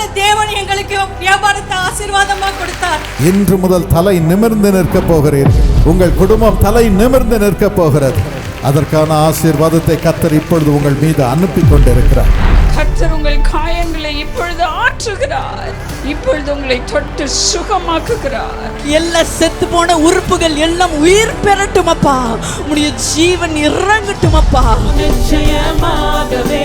நாளில் தேவன் எங்களுக்கு வியாபாரத்தை ஆசீர்வாதமா கொடுத்தார். இன்று முதல் தலை நிமிர்ந்து நிற்க போகிறீர். உங்கள் குடும்பம் தலை நிமிர்ந்து நிற்க போகிறது. அதற்கான ஆசீர்வாதத்தை கத்தர் இப்பொழுது உங்கள் மீது அனுப்பி கொண்டிருக்கிறார் கர்த்தர் உங்கள் காயங்களை இப்பொழுது ஆற்றுகிறார். இப்பொழுது உங்களை தொட்டு சுகமாக்குகிறார். எல்லா செத்து போன உறுப்புகள் எல்லாம் உயிர் பெறட்டும் அப்பா உடைய ஜீவன் இறங்கட்டும் அப்பா நிச்சயமாகவே.